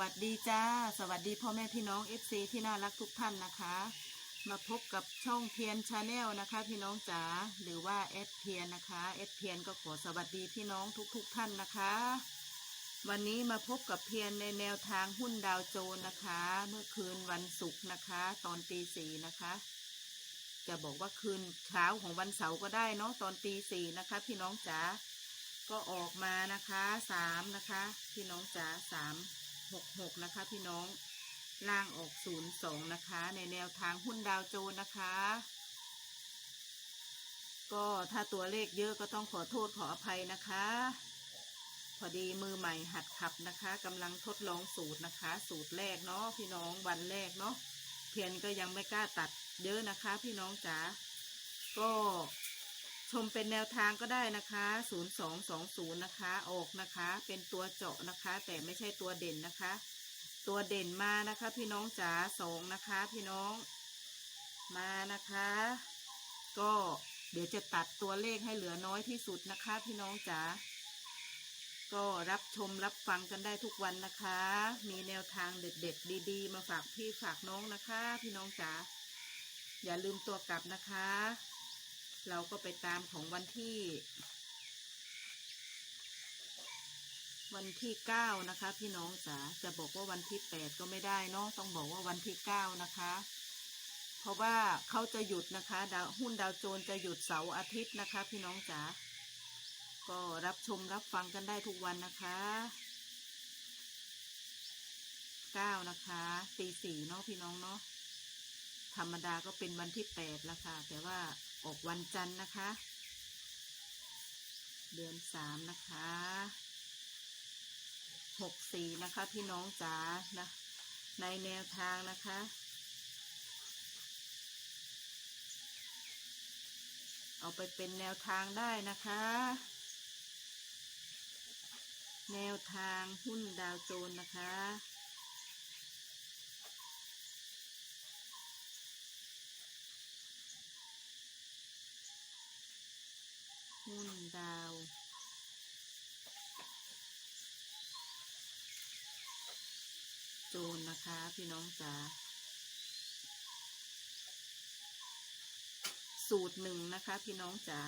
วัสดีจ้า สวัสดีพ่อแม่พี่น้อง FC ที่น่ารักทุกท่านนะคะ มาพบกับช่องเพียนชาแนลนะคะ พี่น้องจ๋าหรือว่าเอสเพียนนะคะเอสเพียนก็ขอสวัสดีพี่น้องทุกๆทท่านนะคะ วันนี้มาพบกับเพียนในแนวทางหุ้นดาวโจนนะคะ เมื่อคืนวันศุกร์นะคะ ตอนตีสี่นะคะ จะบอกว่าคืนเช้าของวันเสาร์ก็ได้เนาะตอนตีสี่นะคะ พี่น้องจ๋าก็ออกมานะคะสามนะคะ พี่น้องจ๋าสาม หกหกนะคะ พี่น้องล่างออกศูนย์สองนะคะ ในแนวทางหุ้นดาวโจนนะคะ ก็ถ้าตัวเลขเยอะก็ต้องขอโทษขออภัยนะคะ พอดีมือใหม่หัดขับนะคะกำลังทดลองสูตรนะคะ สูตรแรกเนาะพี่น้องวันแรกเนาะเพียนก็ยังไม่กล้าตัดเยอะนะคะ พี่น้องจ๋าก็ ชมเป็นแนวทางก็ได้นะคะ 0220 นะคะ ออกนะคะ เป็นตัวเจาะนะคะ แต่ไม่ใช่ตัวเด่นนะคะ ตัวเด่นมานะคะ พี่น้องจ๋าสองนะคะ พี่น้อง มานะคะ ก็เดี๋ยวจะตัดตัวเลขให้เหลือน้อยที่สุดนะคะ พี่น้องจ๋า ก็รับชมรับฟังกันได้ทุกวันนะคะ มีแนวทางเด็ดๆ ดีๆ มาฝากพี่ฝากน้องนะคะ พี่น้องจ๋า อย่าลืมตัวกลับนะคะ เราก็ไปตามของวันที่ วันที่เก้านะคะ พี่น้องจ๋าจะบอกว่าวันที่แปดก็ไม่ได้เนาะต้องบอกว่าวันที่เก้านะคะ เพราะว่าเขาจะหยุดนะคะดาวหุ้นดาวโจนจะหยุดเสาร์อาทิตย์นะคะ พี่น้องจ๋าก็รับชมรับฟังกันได้ทุกวันนะคะเก้านะคะตีสี่เนาะพี่น้องเนาะธรรมดาก็เป็นวันที่แปดละค่ะ แต่ว่า ออกวันจันทร์นะคะ เดือนสามนะคะหกสี่นะคะ พี่น้องจ๋านะในแนวทางนะคะเอาไปเป็นแนวทางได้นะคะ แนวทางหุ้นดาวโจนนะคะ ดาวโจนนะคะ พี่น้องจ๋าสูตรหนึ่งนะคะ พี่น้องจ๋า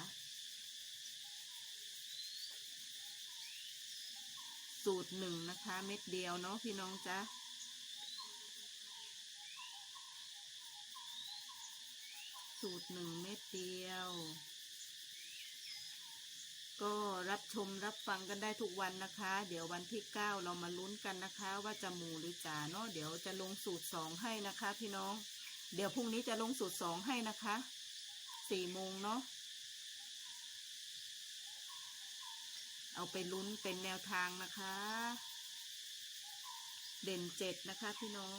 สูตรหนึ่งนะคะ เม็ดเดียวเนาะพี่น้องจ๋าสูตรหนึ่งเม็ดเดียว ก็ รับชมรับฟังกันได้ทุกวันนะคะ เดี๋ยววันที่เก้าเรามาลุ้นกันนะคะ ว่าจะหมูหรือจ่าเนาะเดี๋ยวจะลงสูตรสองให้นะคะ พี่น้อง เดี๋ยวพรุ่งนี้จะลงสูตรสองให้นะคะสี่โมงเนาะเอาไปลุ้นเป็นแนวทางนะคะ เด่นเจ็ดนะคะพี่น้อง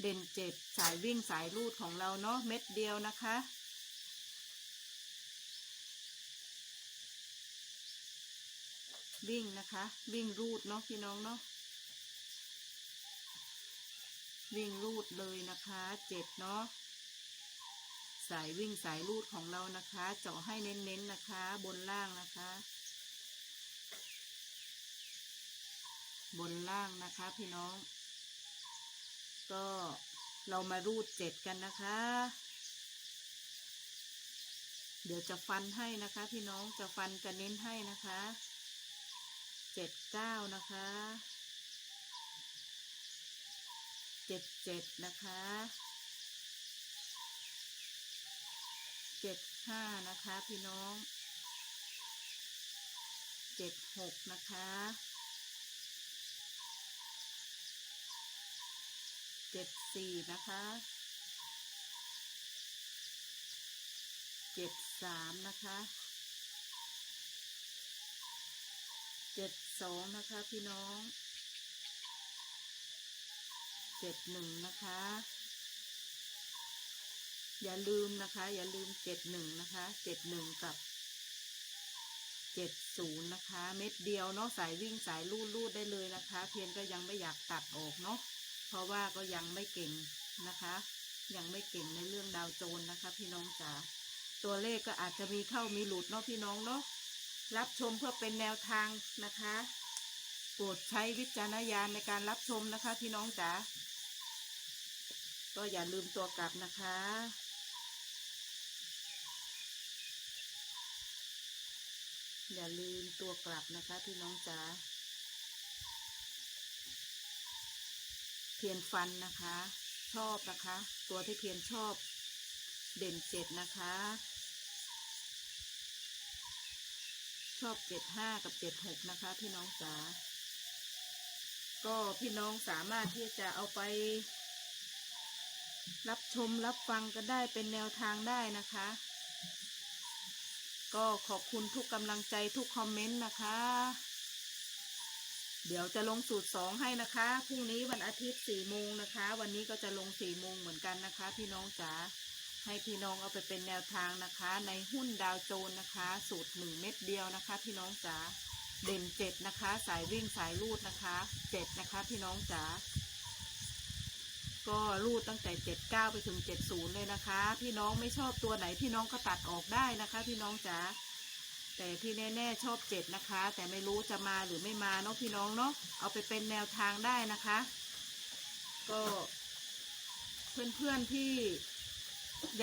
เด่นเจ็ดสายวิ่งสายรูดของเราเนาะเม็ดเดียวนะคะ วิ่งนะคะ วิ่งรูดเนาะพี่น้องเนาะวิ่งรูดเลยนะคะเจ็ดเนาะสายวิ่งสายรูดของเรานะคะ เจาะให้เน้นๆนะคะ บนล่างนะคะ บนล่างนะคะพี่น้อง ก็เรามารูดเจ็ดกันนะคะ เดี๋ยวจะฟันให้นะคะพี่น้องจะฟันจะเน้นให้นะคะเจ็ดเก้านะคะเจ็ดเจ็ดนะคะเจ็ดห้านะคะพี่น้องเจ็ดหกนะคะ เจ็ดสี่นะคะเจ็ดสามนะคะเจ็ดสองนะคะพี่น้องเจ็ดหนึ่งนะคะ อย่าลืมนะคะ อย่าลืมเจ็ดหนึ่งนะคะเจ็ดหนึ่งกับเจ็ดศูนย์นะคะ เม็ดเดียวเนาะสายวิ่งสายลูดลูดได้เลยนะคะ เพียงก็ยังไม่อยากตัดออกเนาะ เพราะว่าก็ยังไม่เก่งนะคะ ยังไม่เก่งในเรื่องดาวโจนนะคะ พี่น้องจ๋าตัวเลขก็อาจจะมีเข้ามีหลุดเนาะพี่น้องเนาะรับชมเพื่อเป็นแนวทางนะคะโปรดใช้วิจารณญาณในการรับชมนะคะ พี่น้องจ๋าก็อย่าลืมตัวกลับนะคะอย่าลืมตัวกลับนะคะพี่น้องจ๋า เพียนฟันนะคะ ชอบนะคะ ตัวที่เพียนชอบเด่นเจ็ดนะคะ ชอบเจ็ดห้ากับเจ็ดหกนะคะ พี่น้องจ๋าก็พี่น้องสามารถที่จะเอาไป รับชมรับฟังกันได้เป็นแนวทางได้นะคะ ก็ขอบคุณทุกกำลังใจทุกคอมเมนต์นะคะ เดี๋ยวจะลงสูตรสองให้นะคะพรุ่งนี้วันอาทิตย์สี่โมงนะคะ วันนี้ก็จะลงสี่โมงเหมือนกันนะคะ พี่น้องจ๋าให้พี่น้องเอาไปเป็นแนวทางนะคะ ในหุ้นดาวโจนนะคะ สูตรหนึ่งเม็ดเดียวนะคะ พี่น้องจ๋าเด่นเจ็ดนะคะ สายวิ่งสายลูดนะคะเจ็ดนะคะ พี่น้องจ๋าก็รูดตั้งแต่เจ็ดเก้าไปถึงเจ็ดศูนย์เลยนะคะ พี่น้องไม่ชอบตัวไหนพี่น้องก็ตัดออกได้นะคะ พี่น้องจ๋า แต่ที่แน่ๆชอบเจ็ดนะคะ แต่ไม่รู้จะมาหรือไม่มาเนาะพี่น้องเนาะเอาไปเป็นแนวทางได้นะคะ ก็เพื่อนๆที่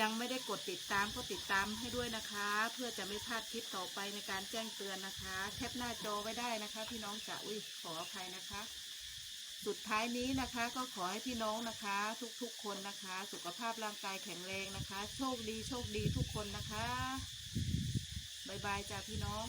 ยังไม่ได้กดติดตามก็ติดตามให้ด้วยนะคะ เพื่อจะไม่พลาดคลิปต่อไปในการแจ้งเตือนนะคะ แคปหน้าจอไว้ได้นะคะ พี่น้องจ๋าอุ้ยขออภัยนะคะ สุดท้ายนี้นะคะก็ขอให้พี่น้องนะคะ ทุกๆคนนะคะ สุขภาพร่างกายแข็งแรงนะคะ โชคดีโชคดีทุกคนนะคะ บายบายจ้าพี่น้อง